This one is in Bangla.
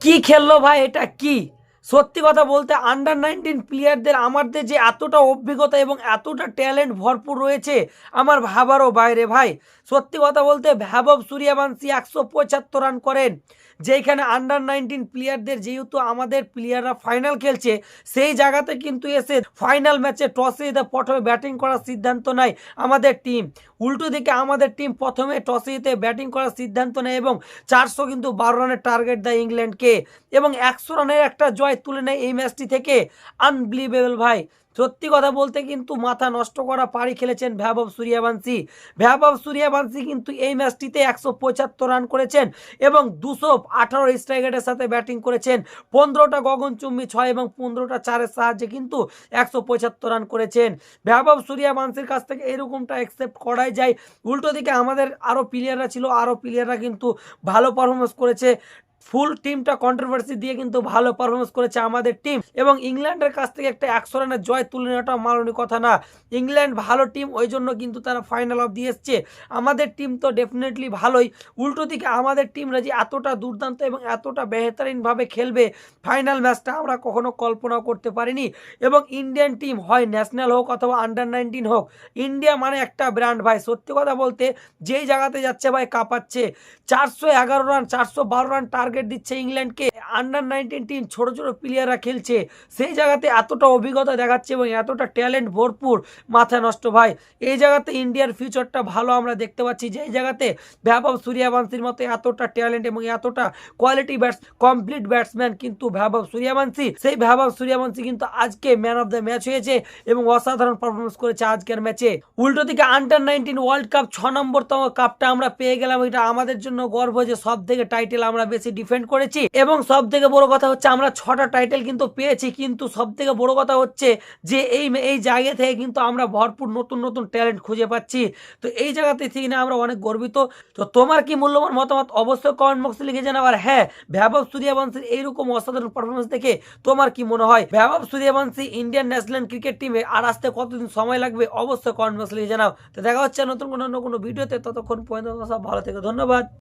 কি খেললো ভাই? এটা কি? সত্যি কথা বলতে আন্ডার নাইনটিন প্লেয়ারদের আমাদের যে এতটা অভিজ্ঞতা এবং এতটা ট্যালেন্ট ভরপুর রয়েছে, আমার ভাবারও বাইরে ভাই। সত্যি কথা বলতে ভ্যাবব সূর্যবংশী একশো পঁচাত্তর রান করেন যেখানে আন্ডার নাইনটিন প্লেয়ারদের যেহেতু আমাদের প্লেয়াররা ফাইনাল খেলছে, সেই জায়গাতে কিন্তু এসে ফাইনাল ম্যাচে টসে জিতে প্রথমে ব্যাটিং করার সিদ্ধান্ত নেয় আমাদের টিম উল্টো দিকে আমাদের টিম প্রথমে টসে জিতে ব্যাটিং করার সিদ্ধান্ত নেয় এবং চারশো কিন্তু বারো রানের টার্গেট দেয় ইংল্যান্ডকে এবং একশো রানের একটা জয় তুলে নেয় এই ম্যাচটি থেকে। আনবিলিভেবল ভাই। সত্যি কথা বলতে কিন্তু মাথা নষ্ট করা পারি খেলেছেন ভ্যাবব সূর্যবংশী। ভ্যাবব সূর্যবংশী কিন্তু এই ম্যাচটিতে একশো পঁচাত্তর রান করেছেন এবং দুশো আঠারো স্ট্রাইকের সাথে ব্যাটিং করেছেন। পনেরোটা গগনচুম্বী ছয় এবং পনেরোটা চারের সাহায্যে কিন্তু একশো পঁচাত্তর রান করেছেন। ভ্যাবব সূর্যবংশীর কাছ থেকে এরকমটা অ্যাকসেপ্ট করাই যায়। উল্টো দিকে আমাদের আরও প্লেয়াররা ছিল আরও প্লেয়াররা কিন্তু ভালো পারফরমেন্স করেছে। ফুল টিমটা কন্ট্রোভার্সি দিয়ে কিন্তু ভালো পারফরমেন্স করেছে আমাদের টিম এবং ইংল্যান্ডের কাছ থেকে একটা একশো রানের জয় তুলে নেওয়াটা মাননীয় কথা না। ইংল্যান্ড ভালো টিম ওই জন্য কিন্তু তারা ফাইনাল অফ দিয়ে এসছে। আমাদের টিম তো ডেফিনেটলি ভালোই। উল্টো দিকে আমাদের টিমরা যে এতটা দুর্দান্ত এবং এতটা বেহতারিনভাবে খেলবে ফাইনাল ম্যাচটা আমরা কখনো কল্পনাও করতে পারিনি। এবং ইন্ডিয়ান টিম হয় ন্যাশনাল হোক অথবা আন্ডার নাইনটিন হোক ইন্ডিয়া মানে একটা ব্র্যান্ড ভাই। সত্যি কথা বলতে, যেই জায়গাতে যাচ্ছে ভাই, কাঁপাচ্ছে। চারশো এগারো রান চারশো বারো রান টার্গেট দিচ্ছে ইংল্যান্ডকে। আন্ডার নাইনটিন টিম ছোট ছোট প্লেয়াররা খেলছে। সেই জায়গাতে এতটা অভিজ্ঞতা দেখাচ্ছে এবং এতটা ট্যালেন্ট ভরপুর মাথা নষ্ট ভাই। এই জায়গাতে ইন্ডিয়ার ফিউচারটা ভালো আমরা দেখতে পাচ্ছি। যে এই জায়গাতে ভ্যাবব সূর্যবংশীর মতো এতটা ট্যালেন্ট এবং এতটা কোয়ালিটি ব্যাটস কমপ্লিট ব্যাটসম্যান কিন্তু ভ্যাবব সূর্যবংশী। সেই ভ্যাবব সূর্যবংশী কিন্তু আজকে ম্যান অফ দ্য ম্যাচ হয়েছে এবং অসাধারণ পারফরমেন্স করেছে আজকের ম্যাচে উল্টো দিকে আন্ডার নাইনটিন ওয়ার্ল্ড কাপ ছ নম্বরতম কাপটা আমরা পেয়ে গেলাম। এটা আমাদের জন্য গর্ব যে সব থেকে টাইটেল আমরা বেশি ডিফেন্ড করেছি এবং সব থেকে বড় কথা হচ্ছে আমরা ছটা টাইটেল কিন্তু পেয়েছি, কিন্তু সব থেকে বড় কথা হচ্ছে যে এই এই জায়গা থেকে কিন্তু আমরা ভরপুর নতুন নতুন ট্যালেন্ট খুঁজে পাচ্ছি। তো এই জায়গাতে থেকে না আমরা অনেক গর্বিত। তো তোমার কি মূল্যবান মতামত অবশ্যই কমেন্ট বক্সে লিখে জানাও। আর হ্যাঁ ভ্যাবব সূর্যবংশীর এইরকম অসাধারণ পারফরমেন্স দেখে তোমার কি মনে হয়? Vaibhav Suryavanshi Indian national cricket টিমে আর আসতে কতদিন সময় লাগবে? অবশ্যই কমেন্ট বক্সে লিখে জানাও। তো দেখা হচ্ছে নতুন কোনো অন্য কোনো ভিডিওতে ততক্ষণ পর্যন্ত সব ভালো থেকে। ধন্যবাদ।